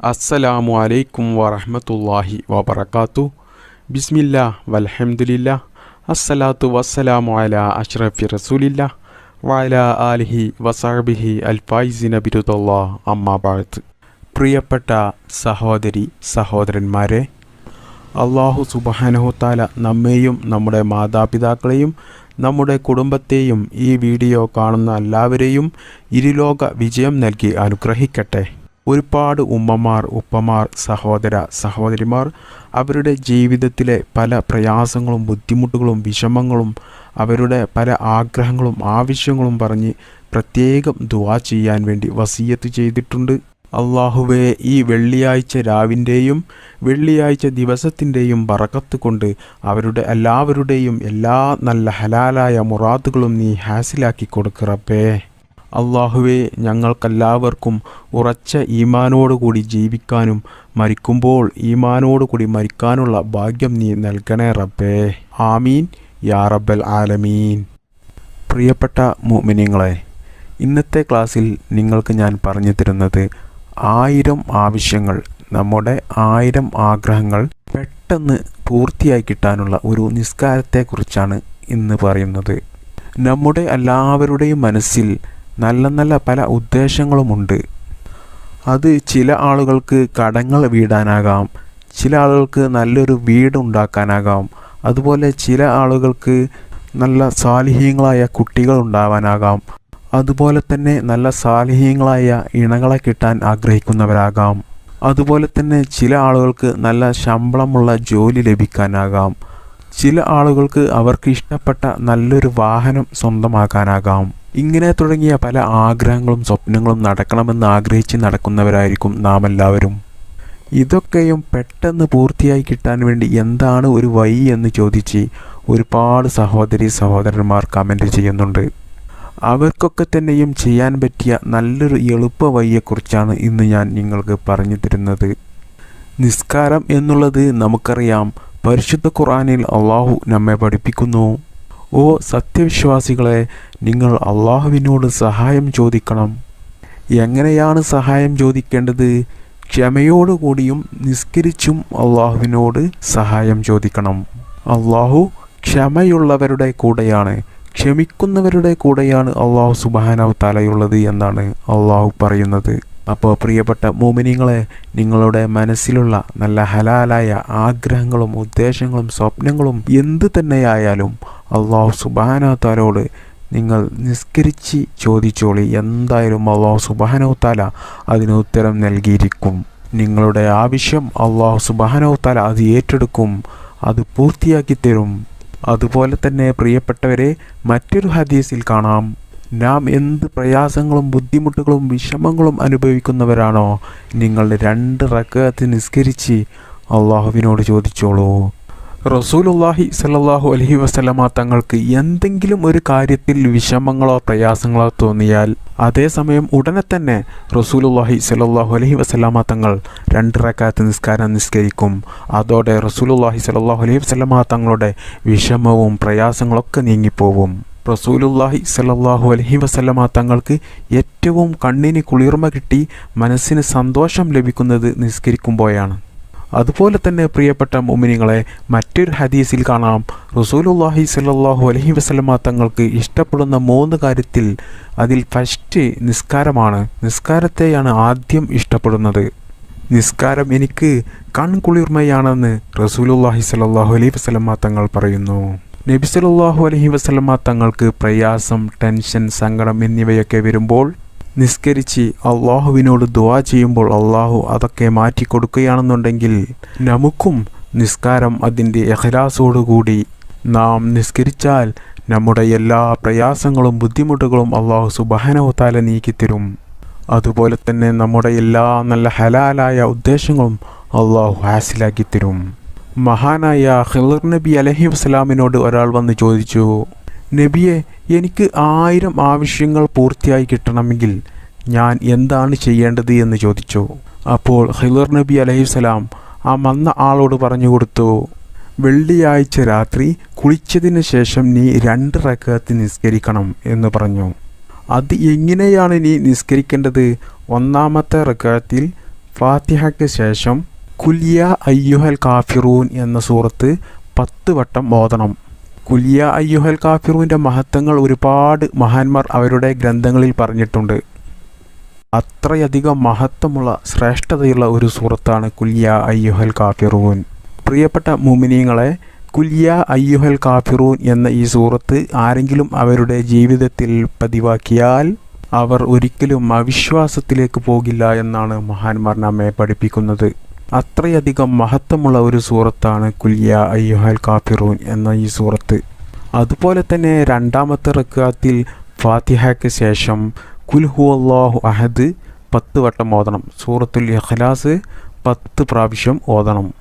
അസ്സലാമു അലൈക്കും വറഹമത്തല്ലാഹി വബറകാതു ബിസ്മില്ല വലഹമുല്ല അസ്സലാത്തു വസ്സലാമു അല അഷ്റഫി റസൂലില്ല. വഅല ആലിഹി വസഹബിഹി അൽഫായിസിന ബിരുദല്ലാ അമ്മാബാഴത്ത് പ്രിയപ്പെട്ട സഹോദരി സഹോദരന്മാരെ അള്ളാഹു സുബാനഹുത്താല നമ്മെയും നമ്മുടെ മാതാപിതാക്കളെയും നമ്മുടെ കുടുംബത്തെയും ഈ വീഡിയോ കാണുന്ന എല്ലാവരെയും ഇരുലോക വിജയം നൽകി അനുഗ്രഹിക്കട്ടെ. ഒരുപാട് ഉമ്മമാർ ഉപ്പമാർ സഹോദര സഹോദരിമാർ അവരുടെ ജീവിതത്തിലെ പല പ്രയാസങ്ങളും ബുദ്ധിമുട്ടുകളും വിഷമങ്ങളും അവരുടെ പല ആഗ്രഹങ്ങളും ആവശ്യങ്ങളും പറഞ്ഞ് പ്രത്യേകം ദുവാ ചെയ്യാൻ വേണ്ടി വസീയത്ത് ചെയ്തിട്ടുണ്ട്. അള്ളാഹുവെ ഈ വെള്ളിയാഴ്ച രാവിന്റെയും വെള്ളിയാഴ്ച ദിവസത്തിന്റെയും ബറക്കത്ത് കൊണ്ട് അവരുടെ എല്ലാവരുടെയും എല്ലാ നല്ല ഹലാലായ മുറാദുകളും നീ ഹാസിലാക്കി കൊടുക്കറപ്പേ അള്ളാഹുവെ ഞങ്ങൾക്കെല്ലാവർക്കും ഉറച്ച ഈമാനോടുകൂടി ജീവിക്കാനും മരിക്കുമ്പോൾ ഈമാനോടുകൂടി മരിക്കാനുള്ള ഭാഗ്യം നീ നൽകണേ റബ്ബേ. ആമീൻ. യാ റബ്ബൽ ആലമീൻ. പ്രിയപ്പെട്ട മുമിനിങ്ങളെ ഇന്നത്തെ ക്ലാസ്സിൽ നിങ്ങൾക്ക് ഞാൻ പറഞ്ഞു തരുന്നത് ആയിരം ആവശ്യങ്ങൾ നമ്മുടെ ആയിരം ആഗ്രഹങ്ങൾ പെട്ടെന്ന് പൂർത്തിയായി കിട്ടാനുള്ള ഒരു നിസ്കാരത്തെക്കുറിച്ചാണ് ഇന്ന് പറയുന്നത്. നമ്മുടെ എല്ലാവരുടെയും മനസ്സിൽ നല്ല നല്ല പല ഉദ്ദേശങ്ങളുമുണ്ട്. അത് ചില ആളുകൾക്ക് കടങ്ങൾ വീടാനാകാം ചില ആളുകൾക്ക് നല്ലൊരു വീട് ഉണ്ടാക്കാനാകാം അതുപോലെ ചില ആളുകൾക്ക് നല്ല സാലിഹ്യങ്ങളായ കുട്ടികൾ ഉണ്ടാവാനാകാം അതുപോലെ തന്നെ നല്ല സാലിഹ്യങ്ങളായ ഇണകളെ കിട്ടാൻ ആഗ്രഹിക്കുന്നവരാകാം. അതുപോലെ തന്നെ ചില ആളുകൾക്ക് നല്ല ശമ്പളമുള്ള ജോലി ലഭിക്കാനാകാം ചില ആളുകൾക്ക് അവർക്ക് ഇഷ്ടപ്പെട്ട നല്ലൊരു വാഹനം സ്വന്തമാക്കാനാകാം. ഇങ്ങനെ തുടങ്ങിയ പല ആഗ്രഹങ്ങളും സ്വപ്നങ്ങളും നടക്കണമെന്ന് ആഗ്രഹിച്ച് നടക്കുന്നവരായിരിക്കും നാം എല്ലാവരും ഇതൊക്കെയും പെട്ടെന്ന് പൂർത്തിയായി കിട്ടാൻ വേണ്ടി എന്താണ് ഒരു വഴി എന്ന് ചോദിച്ച് ഒരുപാട് സഹോദരി സഹോദരന്മാർ കമന്റ് ചെയ്യുന്നുണ്ട്. അവർക്കൊക്കെ തന്നെയും ചെയ്യാൻ പറ്റിയ നല്ലൊരു എളുപ്പ വഴിയെക്കുറിച്ചാണ് ഇന്ന് ഞാൻ നിങ്ങൾക്ക് പറഞ്ഞു തരുന്നത്. നിസ്കാരം എന്നുള്ളത് നമുക്കറിയാം. പരിശുദ്ധ ഖുർആനിൽ അള്ളാഹു നമ്മെ പഠിപ്പിക്കുന്നു. ഓ സത്യവിശ്വാസികളെ നിങ്ങൾ അള്ളാഹുവിനോട് സഹായം ചോദിക്കണം. എങ്ങനെയാണ് സഹായം ചോദിക്കേണ്ടത്? ക്ഷമയോടുകൂടിയും നിസ്കരിച്ചും അള്ളാഹുവിനോട് സഹായം ചോദിക്കണം. അള്ളാഹു ക്ഷമയുള്ളവരുടെ കൂടെയാണ് ക്ഷമിക്കുന്നവരുടെ കൂടെയാണ് അള്ളാഹു സുബാനാവ് തലയുള്ളത് എന്നാണ് അള്ളാഹു പറയുന്നത്. അപ്പോൾ പ്രിയപ്പെട്ട മോമിനിങ്ങളെ നിങ്ങളുടെ മനസ്സിലുള്ള നല്ല ഹലാലായ ആഗ്രഹങ്ങളും ഉദ്ദേശങ്ങളും സ്വപ്നങ്ങളും എന്ത് തന്നെയായാലും അള്ളാഹു സുബാനത്താലോട് നിങ്ങൾ നിസ്കരിച്ച് ചോദിച്ചോളി. എന്തായാലും അള്ളാഹു സുബാനോത്താല അതിന് ഉത്തരം നൽകിയിരിക്കും. നിങ്ങളുടെ ആവശ്യം അള്ളാഹു സുബാനോത്താല അത് ഏറ്റെടുക്കും അത് പൂർത്തിയാക്കി തരും. അതുപോലെ തന്നെ പ്രിയപ്പെട്ടവരെ മറ്റൊരു ഹദീസിൽ കാണാം. നാം എന്ത് പ്രയാസങ്ങളും ബുദ്ധിമുട്ടുകളും വിഷമങ്ങളും അനുഭവിക്കുന്നവരാണോ നിങ്ങളുടെ രണ്ട് റക്കത്ത് നിസ്കരിച്ച് അള്ളാഹുവിനോട് ചോദിച്ചോളൂ. റസൂലുല്ലാഹി സല്ലാഹു അലഹി വസ്ലമ തങ്ങൾക്ക് എന്തെങ്കിലും ഒരു കാര്യത്തിൽ വിഷമങ്ങളോ പ്രയാസങ്ങളോ തോന്നിയാൽ അതേസമയം ഉടനെ തന്നെ റസൂലുല്ലാഹി സല്ലാഹു അലഹി വസ്ലാമ തങ്ങൾ രണ്ട് റക്കാത്ത് നിസ്കാരം നിസ്കരിക്കും. അതോടെ റസൂലുല്ലാഹി സല്ലാഹു അലഹി വസ്ലമ തങ്ങളുടെ വിഷമവും പ്രയാസങ്ങളൊക്കെ നീങ്ങിപ്പോവും. റസൂലുല്ലാഹി സല്ലാഹു അലഹി വസ്ലമ തങ്ങൾക്ക് ഏറ്റവും കണ്ണിന് കുളിർമ കിട്ടി മനസ്സിന് സന്തോഷം ലഭിക്കുന്നത് നിസ്കരിക്കുമ്പോഴാണ്. അതുപോലെ തന്നെ പ്രിയപ്പെട്ട മുമിനിങ്ങളെ മറ്റൊരു ഹദീസിൽ കാണാം. റസൂലുല്ലാഹി സല്ലാഹു അലഹി വസ്ലമ തങ്ങൾക്ക് ഇഷ്ടപ്പെടുന്ന മൂന്ന് കാര്യത്തിൽ അതിൽ ഫസ്റ്റ് നിസ്കാരമാണ്. നിസ്കാരത്തെയാണ് ആദ്യം ഇഷ്ടപ്പെടുന്നത്. നിസ്കാരം എനിക്ക് കൺകുളിർമയാണെന്ന് റസൂലുല്ലാഹി സല്ലാഹു അലൈഹി വസ്ലമ തങ്ങൾ പറയുന്നു. നബി സല്ലാഹു അലഹി വസ്ലമ തങ്ങൾക്ക് പ്രയാസം ടെൻഷൻ സങ്കടം എന്നിവയൊക്കെ വരുമ്പോൾ നിസ്കരിച്ച് അള്ളാഹുവിനോട് ദുവാ ചെയ്യുമ്പോൾ അള്ളാഹു അതൊക്കെ മാറ്റി കൊടുക്കുകയാണെന്നുണ്ടെങ്കിൽ നമുക്കും നിസ്കാരം അതിന്റെ എഹ്ലാസോടുകൂടി നാം നിസ്കരിച്ചാൽ നമ്മുടെ എല്ലാ പ്രയാസങ്ങളും ബുദ്ധിമുട്ടുകളും അള്ളാഹു സുബാനവത്താല നീക്കിത്തരും. അതുപോലെ തന്നെ നമ്മുടെ എല്ലാ നല്ല ഹലാലായ ഉദ്ദേശങ്ങളും അള്ളാഹു ഹാസിലാക്കിത്തരും. മഹാനായ ഖിളർ നബി അലഹി വസ്ലാമിനോട് ഒരാൾ വന്ന് ചോദിച്ചു നബിയെ എനിക്ക് ആയിരം ആവശ്യങ്ങൾ പൂർത്തിയായി കിട്ടണമെങ്കിൽ ഞാൻ എന്താണ് ചെയ്യേണ്ടത് എന്ന് ചോദിച്ചു. അപ്പോൾ ഹിലർ നബി അലൈഹിസ്സലാം ആ മന്ന ആളോട് പറഞ്ഞു കൊടുത്തു വെള്ളിയാഴ്ച രാത്രി കുളിച്ചതിന് ശേഷം നീ രണ്ട് റക്കത്ത് നിസ്കരിക്കണം എന്ന് പറഞ്ഞു. അത് എങ്ങനെയാണ് നീ നിസ്കരിക്കേണ്ടത്? ഒന്നാമത്തെ റക്കത്തിൽ ഫാത്തിഹയ്ക്ക് ശേഷം കുലിയ അയ്യുഹൽ കാഫിറൂൻ എന്ന സൂറത്ത് പത്ത് വട്ടം ഓതണം. കുലിയ അയ്യുഹൽ കാഫിറുവിന്റെ മഹത്വങ്ങൾ ഒരുപാട് മഹാന്മാർ അവരുടെ ഗ്രന്ഥങ്ങളിൽ പറഞ്ഞിട്ടുണ്ട്. അത്രയധികം മഹത്വമുള്ള ശ്രേഷ്ഠതയുള്ള ഒരു സുഹൃത്താണ് കുലിയ അയ്യുഹൽ കാഫിറൂൻ. പ്രിയപ്പെട്ട മുമിനിയങ്ങളെ കുലിയ അയ്യുഹൽ കാഫിറൂൻ എന്ന ഈ സൂറത്ത് ആരെങ്കിലും അവരുടെ ജീവിതത്തിൽ പതിവാക്കിയാൽ അവർ ഒരിക്കലും അവിശ്വാസത്തിലേക്ക് പോകില്ല എന്നാണ് മഹാന്മാർ നമ്മെ പഠിപ്പിക്കുന്നത്. അത്രയധികം മഹത്വമുള്ള ഒരു സൂറത്താണ് കുല്യ അയ്യുഹൽ കാഫിറൂൻ എന്ന ഈ സൂറത്ത്. അതുപോലെ തന്നെ രണ്ടാമത്തെ റക്കാത്തിൽ ഫാത്തിഹയ്ക്ക് ശേഷം കുൽഹു അള്ളാഹു അഹദ് പത്ത് വട്ടം ഓതണം. സൂറത്തുൽ ഇഖ്ലാസ് പത്ത് പ്രാവശ്യം ഓതണം.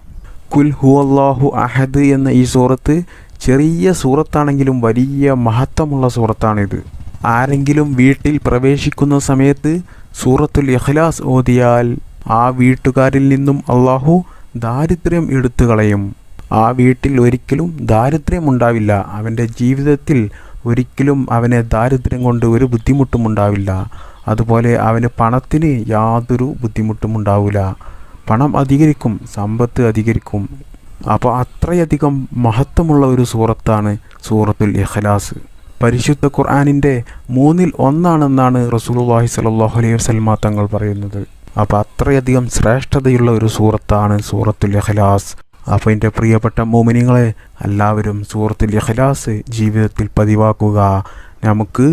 കുൽ ഹു അള്ളാഹു അഹദ് എന്ന ഈ സൂറത്ത് ചെറിയ സൂറത്താണെങ്കിലും വലിയ മഹത്വമുള്ള സൂറത്താണിത്. ആരെങ്കിലും വീട്ടിൽ പ്രവേശിക്കുന്ന സമയത്ത് സൂറത്തുൽ ഇഖ്ലാസ് ഓതിയാൽ ആ വീട്ടുകാരിൽ നിന്നും അള്ളാഹു ദാരിദ്ര്യം എടുത്തു കളയും ആ വീട്ടിൽ ഒരിക്കലും ദാരിദ്ര്യം ഉണ്ടാവില്ല. അവന്റെ ജീവിതത്തിൽ ഒരിക്കലും അവനെ ദാരിദ്ര്യം കൊണ്ട് ഒരു ബുദ്ധിമുട്ടും ഉണ്ടാവില്ല. അതുപോലെ അവന് പണത്തിന് യാതൊരു ബുദ്ധിമുട്ടും ഉണ്ടാവില്ല. പണം അധികരിക്കും സമ്പത്ത് അധികരിക്കും. അപ്പോൾ അത്രയധികം മഹത്വമുള്ള ഒരു സൂറത്താണ് സൂറത്തുൽ ഇഖ്ലാസ്. പരിശുദ്ധ ഖുർആാനിന്റെ മൂന്നിൽ ഒന്നാണെന്നാണ് റസൂലുള്ളാഹി സ്വല്ലല്ലാഹു അലൈഹി വസ്ലമ തങ്ങൾ പറയുന്നത്. അപ്പോൾ അത്രയധികം ശ്രേഷ്ഠതയുള്ള ഒരു സൂറത്താണ് സൂറത്തുൽ ഇഖ്ലാസ്. അപ്പോൾ എന്റെ പ്രിയപ്പെട്ട മോമിനിങ്ങളെ എല്ലാവരും സൂറത്തുൽ ഇഖ്ലാസ് ജീവിതത്തിൽ പതിവാക്കുക. നമുക്ക്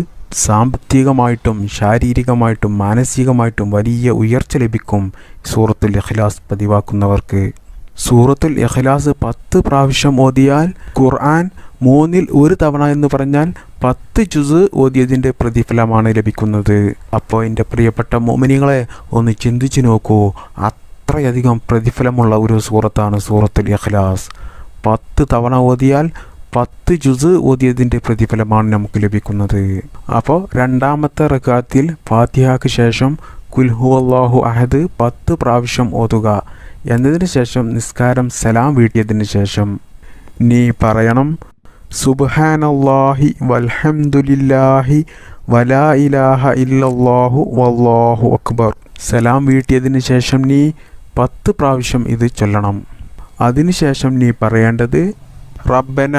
സാമ്പത്തികമായിട്ടും ശാരീരികമായിട്ടും മാനസികമായിട്ടും വലിയ ഉയർച്ച ലഭിക്കും സൂറത്തുൽ ഇഖ്ലാസ് പതിവാക്കുന്നവർക്ക്. സൂറത്തുൽ ഇഖ്ലാസ് പത്ത് പ്രാവശ്യം ഓതിയാൽ ഖുർആൻ മൂന്നിൽ ഒരു തവണ എന്ന് പറഞ്ഞാൽ പത്ത് ജുസ് ഓതിയതിന്റെ പ്രതിഫലമാണ് ലഭിക്കുന്നത്. അപ്പോൾ എന്റെ പ്രിയപ്പെട്ട മോമിനികളെ ഒന്ന് ചിന്തിച്ചു നോക്കൂ. അത്രയധികം പ്രതിഫലമുള്ള ഒരു സൂറത്താണ് സൂറത്തുൽ ഇഖ്ലാസ്. പത്ത് തവണ ഓതിയാൽ പത്ത് ജുസ് ഓതിയതിന്റെ പ്രതിഫലമാണ് നമുക്ക് ലഭിക്കുന്നത്. അപ്പോൾ രണ്ടാമത്തെ റക്കാത്തിൽ ഫാത്തിഹയ്ക്ക് ശേഷം കുൽഹു അള്ളാഹു അഹദ് പത്ത് പ്രാവശ്യം ഓതുക. എന്നതിന് ശേഷം നിസ്കാരം സലാം വീട്ടിയതിന് ശേഷം നീ പറയണം സുബ്ഹാനല്ലാഹി വൽഹംദുലില്ലാഹി വലാ ഇലാഹ ഇല്ലല്ലാഹു വല്ലാഹു അക്ബർ. സലാം വീട്ടിയതിന് ശേഷം നീ പത്ത് പ്രാവശ്യം ഇത് ചൊല്ലണം. അതിനുശേഷം നീ പറയേണ്ടത് റബ്ബന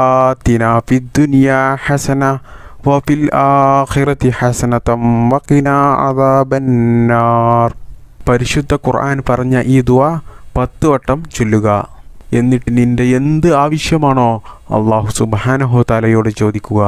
ആതിന ഫിദ്ദുനിയ ഹസന വഫിൽ ആഖിറതി ഹസനതം വഖിന അദാബന്നാർ പരിശുദ്ധ ഖുർആൻ പറഞ്ഞ ഈ ദുആ പത്ത് വട്ടം ചൊല്ലുക. എന്നിട്ട് നിന്റെ എന്ത് ആവശ്യമാണോ അള്ളാഹു സുബാനഹു താലയോട് ചോദിക്കുക.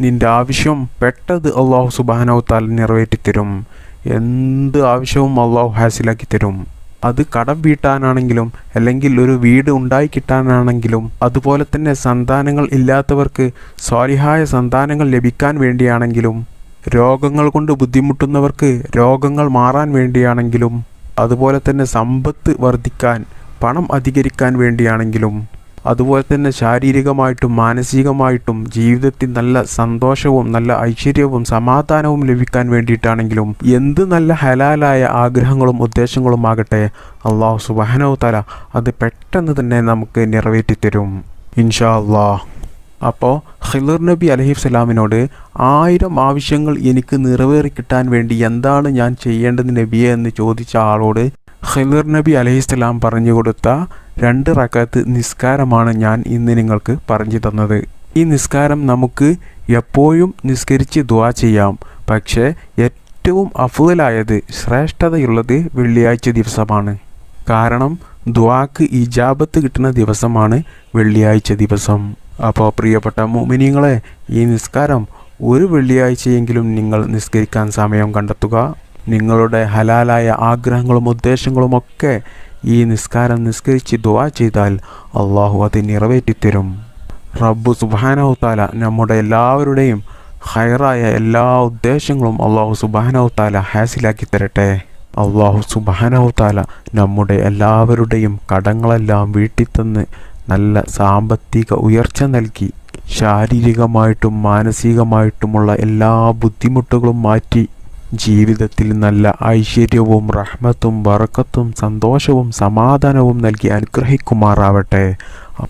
നിന്റെ ആവശ്യം പെട്ടത് അള്ളാഹു സുബാനഹു താല നിറവേറ്റിത്തരും. എന്ത് ആവശ്യവും അള്ളാഹു ഹാസിലാക്കി തരും. അത് കടം വീട്ടാനാണെങ്കിലും അല്ലെങ്കിൽ ഒരു വീട് ഉണ്ടായി കിട്ടാനാണെങ്കിലും അതുപോലെ തന്നെ സന്താനങ്ങൾ ഇല്ലാത്തവർക്ക് സ്വാലിഹായ സന്താനങ്ങൾ ലഭിക്കാൻ വേണ്ടിയാണെങ്കിലും രോഗങ്ങൾ കൊണ്ട് ബുദ്ധിമുട്ടുന്നവർക്ക് രോഗങ്ങൾ മാറാൻ വേണ്ടിയാണെങ്കിലും അതുപോലെ തന്നെ സമ്പത്ത് വർദ്ധിക്കാൻ പണം അധികരിക്കാൻ വേണ്ടിയാണെങ്കിലും അതുപോലെ തന്നെ ശാരീരികമായിട്ടും മാനസികമായിട്ടും ജീവിതത്തിൽ നല്ല സന്തോഷവും നല്ല ഐശ്വര്യവും സമാധാനവും ലഭിക്കാൻ വേണ്ടിയിട്ടാണെങ്കിലും എന്ത് നല്ല ഹലാലായ ആഗ്രഹങ്ങളും ഉദ്ദേശങ്ങളും ആകട്ടെ അള്ളാഹു സുബാനോ തല അത് പെട്ടെന്ന് തന്നെ നമുക്ക് നിറവേറ്റിത്തരും. ഇൻഷാ അള്ളാഹ്. അപ്പോൾ ഖിലർ നബി അലഹിസ്സലാമിനോട് ആയിരം ആവശ്യങ്ങൾ എനിക്ക് നിറവേറി കിട്ടാൻ വേണ്ടി എന്താണ് ഞാൻ ചെയ്യേണ്ടത് നബിയെ എന്ന് ചോദിച്ച ആളോട് ഖിലർ നബി അലഹിസ്സലാം പറഞ്ഞു കൊടുത്ത രണ്ട് റക്കത്ത് നിസ്കാരമാണ് ഞാൻ ഇന്ന് നിങ്ങൾക്ക് പറഞ്ഞു തന്നത്. ഈ നിസ്കാരം നമുക്ക് എപ്പോഴും നിസ്കരിച്ച് ദ്വാ ചെയ്യാം. പക്ഷേ ഏറ്റവും അഫുതലായത് ശ്രേഷ്ഠതയുള്ളത് വെള്ളിയാഴ്ച ദിവസമാണ്. കാരണം ദ്വാക്ക് ഇജാബത്ത് കിട്ടുന്ന ദിവസമാണ് വെള്ളിയാഴ്ച ദിവസം. അപ്പോൾ പ്രിയപ്പെട്ട മോമിനിയങ്ങളെ ഈ നിസ്കാരം ഒരു വെള്ളിയാഴ്ചയെങ്കിലും നിങ്ങൾ നിസ്കരിക്കാൻ സമയം കണ്ടെത്തുക. നിങ്ങളുടെ ഹലാലായ ആഗ്രഹങ്ങളും ഉദ്ദേശങ്ങളുമൊക്കെ ഈ നിസ്കാരം നിസ്കരിച്ച് ദുവാ ചെയ്താൽ അള്ളാഹു അത് നിറവേറ്റിത്തരും. റബ്ബു സുബാനഹുത്താല നമ്മുടെ എല്ലാവരുടെയും ഹൈറായ എല്ലാ ഉദ്ദേശങ്ങളും അള്ളാഹു സുബാനഹുത്താല ഹാസിലാക്കി തരട്ടെ. അള്ളാഹു സുബാനഹുത്താല നമ്മുടെ എല്ലാവരുടെയും കടങ്ങളെല്ലാം വീട്ടിത്തന്ന് നല്ല സാമ്പത്തിക ഉയർച്ച നൽകി ശാരീരികമായിട്ടും മാനസികമായിട്ടുമുള്ള എല്ലാ ബുദ്ധിമുട്ടുകളും മാറ്റി ജീവിതത്തിൽ നല്ല ഐശ്വര്യവും റഹ്മത്തും വറക്കത്തും സന്തോഷവും സമാധാനവും നൽകി അനുഗ്രഹിക്കുമാറാവട്ടെ.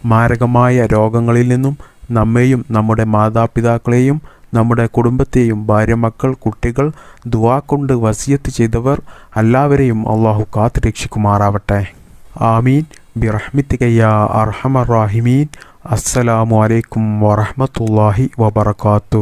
മാരകമായ രോഗങ്ങളിൽ നിന്നും നമ്മെയും നമ്മുടെ മാതാപിതാക്കളെയും നമ്മുടെ കുടുംബത്തെയും ഭാര്യ മക്കൾ കുട്ടികൾ ദുവാ കൊണ്ട് വസിയത്ത് ചെയ്തവർ എല്ലാവരെയും അള്ളാഹു കാത്തു രക്ഷിക്കുമാറാവട്ടെ യാ അർഹമർ അർഹമറാഹിമീൻ അസ്സലാമു അലൈക്കും വറഹമത്തല്ലാഹി വബർക്കാത്തു